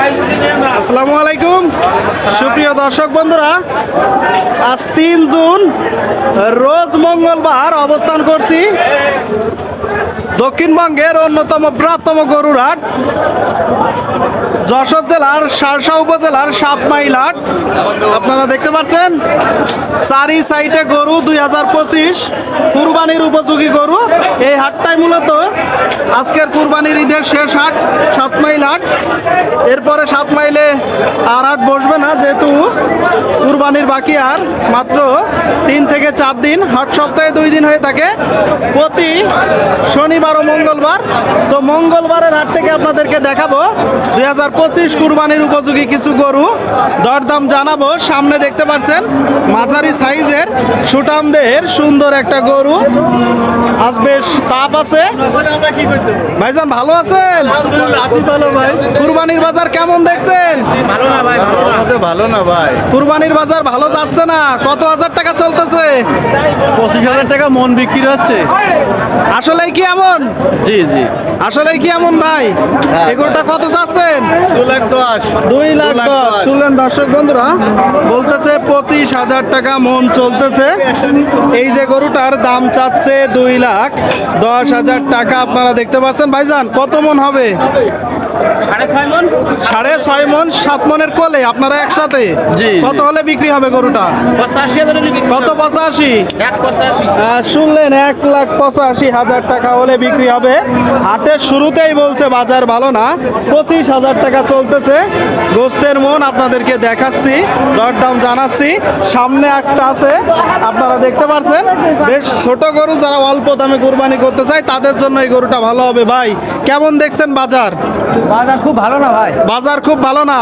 আসসালামু আলাইকুম। সুপ্রিয় দর্শক বন্ধুরা, আজ তিন জুন, রোজ মঙ্গলবার অবস্থান করছি দক্ষিণবঙ্গের অন্যতম বৃহত্তম গরুর হাট। যশোর জেলার সারসা উপজেলার সাত মাইল হাট। আপনারা দেখতে পাচ্ছেন, চারি সাইডে গরু দুই হাজার পঁচিশ, কুরবানির উপযোগী গরু। এই হাটটাই মূলত আজকের কুরবানির ঈদের শেষ হাট সাত মাইল হাট। এরপরে সাত মাইলে আর হাট বসবে না, যেহেতু কুরবানির বাকি আর মাত্র তিন থেকে চার দিন, হাট সপ্তাহে দুই দিন হয়ে থাকে। প্রতি শনিবার ও মঙ্গলবার। তো মঙ্গলবারের হাট থেকে আপনাদেরকে দেখাবো, দুই হাজার পঁচিশ কুরবানির উপযোগী কিছু গরু দরদাম জানাব। সামনে দেখতে পাচ্ছেন মাঝারি সাইজের সুটাম দেহের সুন্দর একটা গরু। আজ বেশ তাপ আছে। ভাইজান ভালো আছেন? কুরবানির বাজার কেমন দেখছেন? ভালো না ভাই কুরবানির বাজার ভালো যাচ্ছে না। কত হাজার টাকা চলতেছে? পঁচিশ হাজার টাকা মন বিক্রি হচ্ছে। আসলে কি এমন? জি জি। আসলে কি এমন ভাই? এগুলোটা কত চাচ্ছেন দুই লাখ দশ। শুনলেন দর্শক বন্ধুরা বলতেছে পঁচিশ হাজার টাকা মন চলতেছে। এই যে গরুটার দাম চাচ্ছে দুই লাখ দশ হাজার টাকা আপনারা দেখতে পাচ্ছেন। ভাইজান কত মন হবে? সাড়ে ছয় মন? সাত মনের কোলে আপনারা একসাথে? জি, কত হলে বিক্রি হবে গরুটা? কত পঁচাশি? শুনলেন এক লাখ পঁচাশি হাজার টাকা হলে বিক্রি হবে। হাটের শুরুতেই বলছে বাজার ভালো না। পঁচিশ হাজার টাকা চলতেছে। গোস্তের মন আপনাদেরকে দেখাচ্ছি দরদাম জানাচ্ছি। সামনে একটা আছে আপনারা দেখতে পাচ্ছেন বেশ ছোট গরু যারা অল্প দামে কোরবানি করতে চায় তাদের জন্য এই গরুটা ভালো হবে। ভাই কেমন দেখছেন বাজার? বাজার খুব ভালো না ভাই? বাজার খুব ভালো না।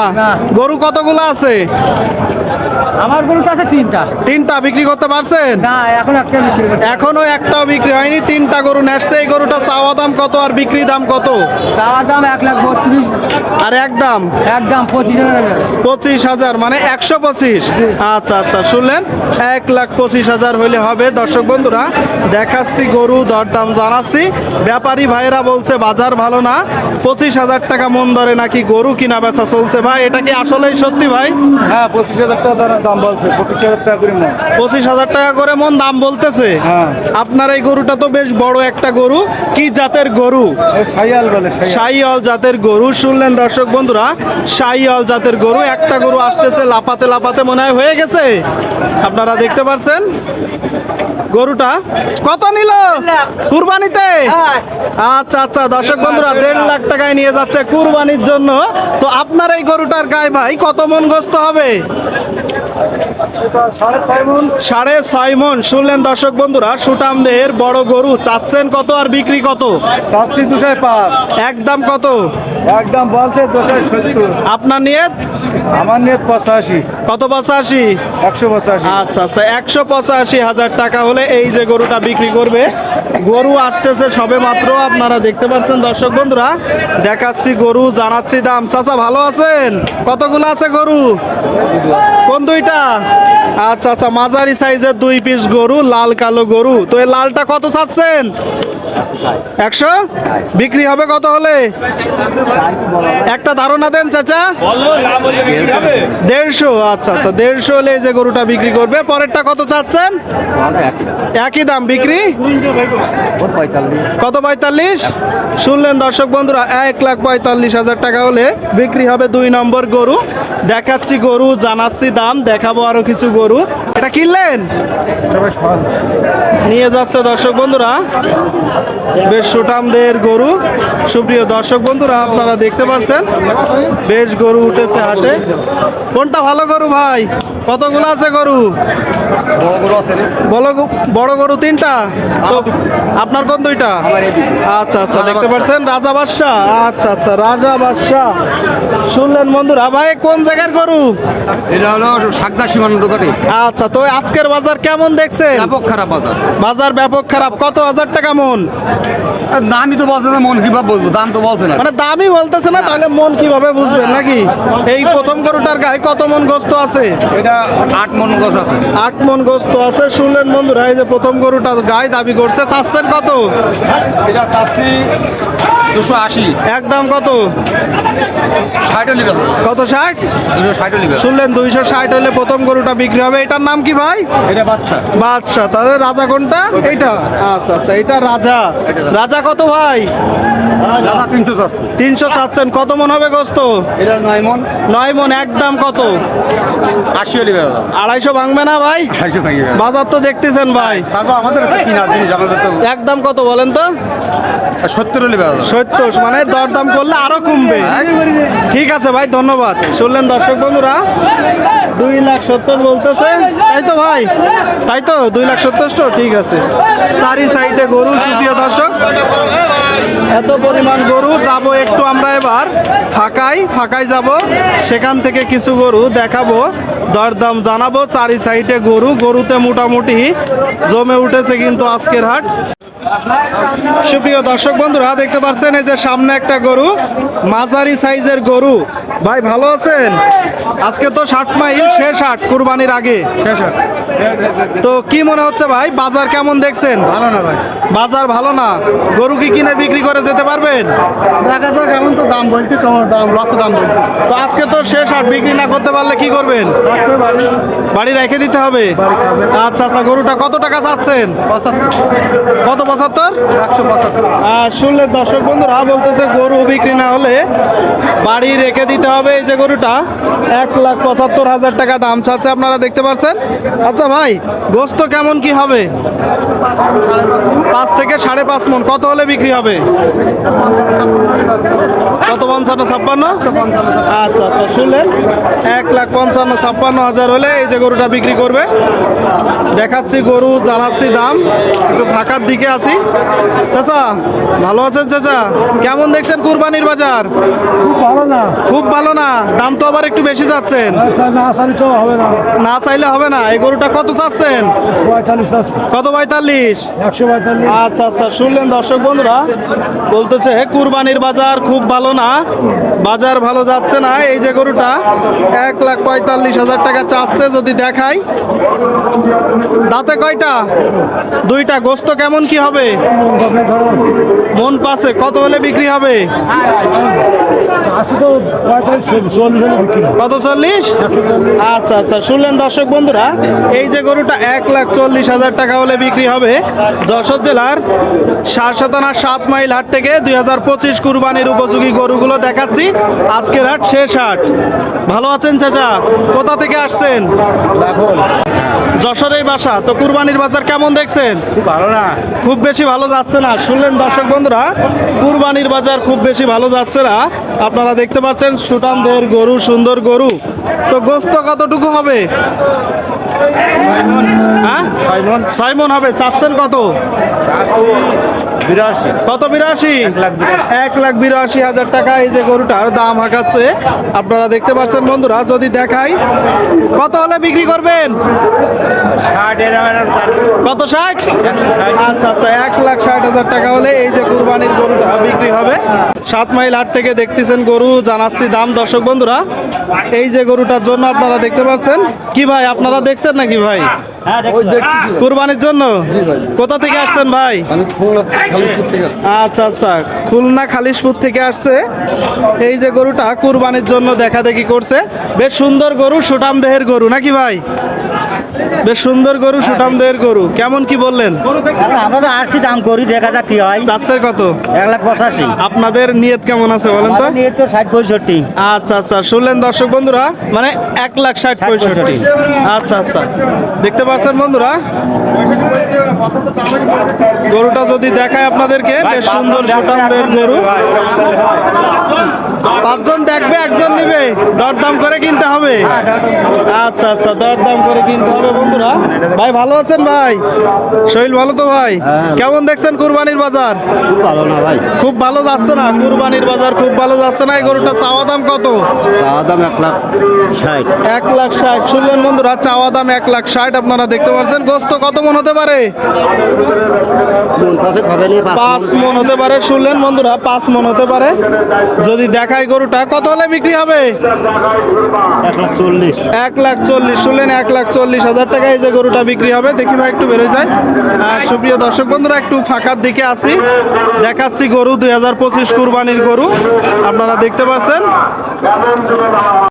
গরু কতগুলো আছে? আমার গরু তো আছে তিনটা। তিনটা বিক্রি করতে পারছেন? না এখন একটা বিক্রি এখনও একটাও বিক্রি হয়নি তিনটা গরু নেসছে এই গরুটা চাওয়া দাম কত আর বিক্রি দাম কত? চাওয়ার দাম এক লাখ বত্রিশ। আর একদম একদম পঁচিশ হাজার পঁচিশ হাজার মানে একশো পঁচিশ? আচ্ছা আচ্ছা শুনলেন? এক লাখ পঁচিশ হাজার হইলে হবে। দর্শক বন্ধুরা দেখাচ্ছি গরু দরদাম জানাচ্ছি। ব্যাপারী ভাইরা বলছে বাজার ভালো না। পঁচিশ হাজার টাকা মন ধরে নাকি গরু কিনা বেচা চলছে ভাই? এটা কি আসলেই সত্যি ভাই? হ্যাঁ পঁচিশ হাজার টাকা দাম বলছে? পঁচিশ হাজার টাকা করে মন। পঁচিশ হাজার টাকা করে মন দাম বলতেছে। হ্যাঁ। আপনার এই গরুটা তো বেশ বড় একটা গরু। কি জাতের গরু? সাইয়াল বলে শাহিয়াল জাতের গরু। শুনলেন দর্শক বন্ধুরা শাহিয়াল জাতের গরু। একটা গরু আসতেছে লাপাতে লাপাতে মনে হয় হয়ে গেছে। আপনারা দেখতে পাচ্ছেন গরুটা কত নিল? কুরবানিতে? আচ্ছা আচ্ছা দর্শক বন্ধুরা দেড় লাখ টাকায় নিয়ে যাচ্ছে কুরবানির জন্য। তো আপনার এই গরুটার গায়ে ভাই কত মন গোস্ত হবে? সাড়ে ছয় মন। সাড়ে ছয় মন শুনলেন দর্শক বন্ধুরা সুটাম দেহের বড় গরু চাচ্ছেন কত আর বিক্রি কত? চাচ্ছি দুশো পাঁচ। একদম কত? একদম বলছে আপনার নিয়ত? আমার নিয়ে পঁচাশি। কত পঁচাশি? একশো পঁচাশি। আচ্ছা আচ্ছা একশো পঁচাশি হাজার টাকা হলে এই যে গরুটা বিক্রি করবে। গরু আসতেছে সবে মাত্র আপনারা দেখতে পাচ্ছেন দর্শক বন্ধুরা। দেখাচ্ছি গরু জানাচ্ছি দাম। চাচা ভালো আছেন? কতগুলো আছে গরু? কোন দুইটা? আচ্ছা আচ্ছা মাঝারি সাইজের দুই পিস গরু, লাল, কালো গরু। তো এই লালটা কত চাচ্ছেন? একশো? বিক্রি হবে কত হলে? একটা ধারণা দেন, চাচা। দেড়শো আচ্ছা আচ্ছা দেড়শো হলে যে গরুটা বিক্রি করবে। পরেরটা কত চাচ্ছেন? একই দাম, বিক্রি? কত পঁয়তাল্লিশ? শুনলেন দর্শক বন্ধুরা, এক লাখ পঁয়তাল্লিশ হাজার টাকা হলে বিক্রি হবে দুই নম্বর গরু। দেখাচ্ছি গরু, জানাচ্ছি দাম, দেখাবো আরও কিছু গরু। এটা কিনলেন? নিয়ে যাচ্ছে দর্শক বন্ধুরা। বেশ সুটামদের গরু। সুপ্রিয় দর্শক বন্ধুরা আপনারা দেখতে পাচ্ছেন বেশ গরু উঠেছে হাটে। কোনটা ভালো গরু ভাই? কতগুলো আছে গরু? বড় গরু- বড় গরু তিনটা? আপনার কোন দুইটা? আচ্ছা আচ্ছা দেখতে পাচ্ছেন রাজা বাদশাহ। আচ্ছা আচ্ছা রাজা বাদশাহ। শুনলেন বন্ধুরা ভাই কোন জায়গার গরু? এটা হলো সাগদা সীমান্ত আচ্ছা তো আজকের বাজার কেমন দেখছেন? ব্যাপক খারাপ বাজার। বাজার ব্যাপক খারাপ। কত হাজার টাকা মন? দামই তো বলছে না মন কীভাবে বলব দাম তো বলছে না। মানে দামই বলতেছে না তাহলে মন কীভাবে বুঝবেন নাকি? এই প্রথম গরুটার গায়ে কত মন গোস্ত আছে? এটা আট মন গছ আছে। আট মন গোস্ত আছে। শুনলেন বন্ধুরা এই যে প্রথম গরুটা গায়ে দাবি করছে চাচ্ছেন কত? এটা চাচ্ছি দুশো আশি। একদম কত? ষাটও নিবে কত ষাট? দুশো ষাটও নিবে শুনলেন দুইশো ষাট হলে প্রথম গরুটা বিক্রি হবে। এটার নাম কি ভাই? এটা বাচ্চা বাদশা। তাহলে রাজা কোনটা? এইটা। আচ্ছা আচ্ছা এটা রাজা। রাজা কত ভাই? তিনশো চারশো তিনশো চাচ্ছেন। কত মন হবে গোস্ত? এটা নয় মন। নয় মন একদম কত? নিবে দাদা আড়াইশো ভাঙবে না ভাই? আড়াইশো ভেঙে যাবে। বাজার তো দেখতেছেন ভাই। তারপর আমাদের কিনা জিনিস আমাদের তো একদম কত বলেন তো? নিবে দাদা সত্তর মানে দরদাম করলে আরও কমবে। ঠিক আছে ভাই ধন্যবাদ। শুনলেন দর্শক বন্ধুরা? দুই লাখ সত্তর বলতেছে। তাই তো ভাই? তাই তো? দুই লাখ সত্তর তো? ঠিক আছে। চারি সাইডে গরু সুপ্রিয় দর্শক। এত পরিমাণ গরু যাব একটু আমরা এবার। ফাঁকাই ফাঁকাই যাব। সেখান থেকে কিছু গরু দেখাবো দরদাম জানাব। চারি সাইডে গরু গরুতে মোটামুটি জমে উঠেছে কিন্তু আজকের হাট। সুপ্রিয় দর্শক বন্ধুরা, দেখতে পাচ্ছেন এই যে সামনে একটা গরু, মাঝারি সাইজের গরু। ভাই, ভালো আছেন? আজকে তো ষাট মাইল, শেষ ষাট, কুরবানির আগে। তো কি মনে হচ্ছে ভাই? বাজার কেমন দেখছেন? ভালো না ভাই। বাজার ভালো না? গরু কি কিনে বিক্রি করে যেতে পারবেন? দেখা যাক এমন তো দাম বলছে কেমন দাম লসে দাম বলছে। তো আজকে তো শেষ আর বিক্রি না করতে পারলে কি করবেন? বাড়ি। রেখে দিতে হবে? আচ্ছা আচ্ছা গরুটা কত টাকা চাচ্ছেন? কত পঁচাত্তর? একশো পঁচাত্তর। আর শুনলে দর্শক বন্ধুরা বলতেছে গরু বিক্রি না হলে বাড়ি রেখে দিতে হবে এই যে গরুটা। এক লাখ পঁচাত্তর হাজার টাকা দাম চাচ্ছে আপনারা দেখতে পাচ্ছেন আচ্ছা ভাই? গোস্ত কেমন কি হবে? পাঁচ থেকে সাড়ে পাঁচ মন। কত হলে বিক্রি হবে? কত পঞ্চান্ন ছাপ্পান্ন? আচ্ছা আচ্ছা শুনলেন? এক লাখ পঞ্চান্ন ছাপ্পান্ন হাজার হলে এই যে গরুটা বিক্রি করবে। দেখাচ্ছি গরু জানাচ্ছি দাম। একটু ফাঁকার দিকে আছি। চাচা ভালো আছেন চাচা? কেমন দেখছেন কুরবানির বাজার? খুব ভালো না। খুব ভালো না। দাম তো আবার একটু বেশি যাচ্ছেন। না সারি হবে না। না চাইলে হবে না। এই গরুটা কত চাচ্ছেন? কত পঁয়তাল্লিশ? আচ্ছা আচ্ছা শুনলেন দর্শক বন্ধুরা বলতেছে কুরবানির বাজার খুব ভালো না বাজার ভালো যাচ্ছে না এই যে গরুটা এক লাখ পঁয়তাল্লিশ হাজার টাকা চাচ্ছে যদি দেখাই। দাঁতে কয়টা? দুইটা। গোস্ত কেমন কি হবে? মন পাশে। কত হলে বিক্রি হবে? আসি তো পঁয়তাল্লিশ চল্লিশ হলে বিক্রি কত চল্লিশ? আচ্ছা আচ্ছা শুনলেন দর্শক বন্ধুরা এই যে গরুটা এক লাখ চল্লিশ হাজার টাকা হলে বিক্রি হবে যশোর জেলার সাত শতানা সাত মাইল হাট থেকে দুই হাজার পঁচিশ কুরবানির উপযোগী গরুগুলো দেখাচ্ছি। আজকের হাট শেষ হাট। ভালো আছেন চাচা? কোথা থেকে আসছেন? যশোরের বাসা। তো কুরবানির বাজার কেমন দেখছেন? ভালো না। খুব বেশি ভালো যাচ্ছে না। শুনলেন দর্শক বন্ধুরা কুরবানির বাজার খুব বেশি ভালো যাচ্ছে না। আপনারা দেখতে পাচ্ছেন সুটামদের গরু সুন্দর গরু। তো গোস্ত কতটুকু হবে? হ্যাঁ? সাইমন সাইমন হবে চাচ্ছেন কত? বিরাশি। কত বিরাশি। এক লাখ বিরাশি। হাজার টাকা এই যে গরুটার দাম হাঁকাচ্ছে। আপনারা দেখতে পাচ্ছেন বন্ধুরা যদি দেখাই কত হলে বিক্রি করবেন? কত ষাট? আচ্ছা আচ্ছা এক লাখ ষাট হাজার টাকা হলে এই যে কুরবানির গরুটা বিক্রি হবে। সাত মাইল হাট থেকে দেখতেছেন গরু জানাচ্ছি দাম। দর্শক বন্ধুরা এই যে গরুটার জন্য আপনারা দেখতে পাচ্ছেন। কি ভাই আপনারা দেখছেন নাকি ভাই? কুরবানির জন্য? কোথা থেকে আসছেন ভাই? আমি আচ্ছা আচ্ছা। খুলনা খালিশপুর থেকে আসছে। এই যে গরুটা কুরবানির জন্য দেখা দেখি করছে। বেশ সুন্দর গরু সুটাম দেহের গরু, নাকি ভাই? বেশ সুন্দর গরু সুটাম দেহের গরু। কেমন কি বললেন? আমরা তো আসছি দাম করি দেখা যাক কি হয়। চাচ্ছের কত? এক লাখ পঁচাশি। আপনাদের নিয়ত কেমন আছে বলেন তো? আমাদের নিয়ে তো ষাট পঁয়ষট্টি। আচ্ছা আচ্ছা শুনলেন দর্শক বন্ধুরা? মানে এক লাখ ষাট পঁয়ষট্টি। আচ্ছা আচ্ছা। দেখতে পাচ্ছেন বন্ধুরা? গরুটা যদি দেখায় আপনাদেরকে বেশ সুন্দর সুটামদের গরু। পাঁচজন দেখবে একজন নিবে। দরদাম করে কিনতে হবে। আচ্ছা আচ্ছা দরদাম করে কিনতে হবে বন্ধুরা। ভাই ভালো আছেন ভাই? শৈল ভালো তো ভাই? কেমন দেখছেন কুরবানির বাজার? খুব ভালো না ভাই। খুব ভালো যাচ্ছে না কুরবানির বাজার খুব ভালো যাচ্ছে না এই গরুটা চাওয়া দাম কত? চাওয়া দাম এক লাখ ষাট। এক লাখ ষাট। শুনলেন বন্ধুরা চাওয়া দাম এক লাখ ষাট আপনারা দেখতে পাচ্ছেন গোস্ত কত মন হতে পারে? পাঁচ মন হতে পারে শুনলেন বন্ধুরা পাঁচ মন হতে পারে। যদি দেখা দেখাই গরুটা কত হলে বিক্রি হবে? এক লাখ চল্লিশ। শুনলেন এক লাখ চল্লিশ হাজার টাকা এই যে গরুটা বিক্রি হবে। দেখি ভাই একটু বেরোয় যায়। আর সুপ্রিয় দর্শক বন্ধুরা একটু ফাঁকার দিকে আসি। দেখাচ্ছি গরু দুই হাজার পঁচিশ কুরবানির গরু। আপনারা দেখতে পাচ্ছেন।